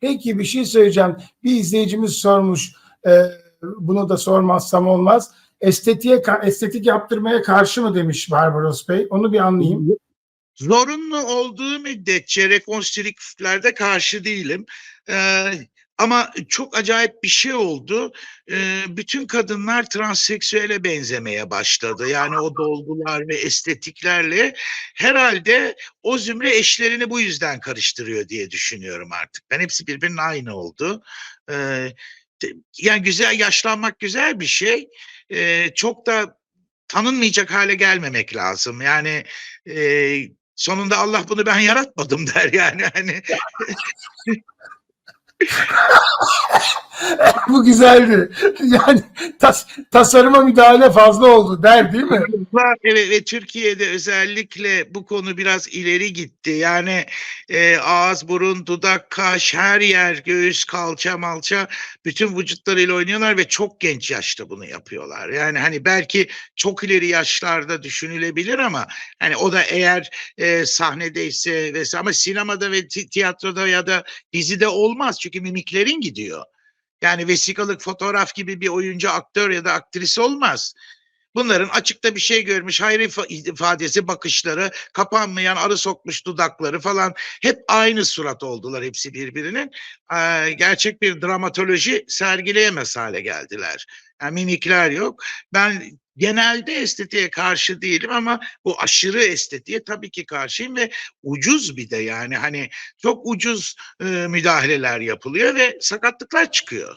Peki bir şey söyleyeceğim. Bir izleyicimiz sormuş. e, bunu da sormazsam olmaz. Estetiğe estetik yaptırmaya karşı mı demiş Barbaros Bey? Onu bir anlayayım. Zorunlu olduğu müddetçe rekonstrüktiflerde karşı değilim. Ee, ama çok acayip bir şey oldu. Ee, bütün kadınlar transseksüele benzemeye başladı. Yani o dolgular ve estetiklerle herhalde o zümre eşlerini bu yüzden karıştırıyor diye düşünüyorum artık. Ben hepsi birbirinin aynı oldu. De- yani güzel yaşlanmak güzel bir şey. Ee, çok da tanınmayacak hale gelmemek lazım. Yani e, sonunda Allah bunu ben yaratmadım der yani hani Bu güzeldi. Yani tas- tasarıma müdahale fazla oldu der değil mi? Evet ve Türkiye'de özellikle bu konu biraz ileri gitti. Yani e, ağız, burun, dudak, kaş, her yer, göğüs, kalça, malça bütün vücutlarıyla oynuyorlar ve çok genç yaşta bunu yapıyorlar. Yani hani belki çok ileri yaşlarda düşünülebilir ama hani o da eğer e, sahnedeyse vesaire ama sinemada ve ti- tiyatroda ya da dizide olmaz çünkü mimiklerin gidiyor. Yani vesikalık fotoğraf gibi bir oyuncu, aktör ya da aktris olmaz. Bunların açıkta bir şey görmüş hayır ifa- ifadesi, bakışları, kapanmayan arı sokmuş dudakları falan hep aynı surat oldular hepsi birbirinin. Ee, gerçek bir dramatoloji sergileyemez hale geldiler. Yani mimikler yok. Ben genelde estetiğe karşı değilim ama bu aşırı estetiğe tabii ki karşıyım ve ucuz bir de yani hani çok ucuz e, müdahaleler yapılıyor ve sakatlıklar çıkıyor.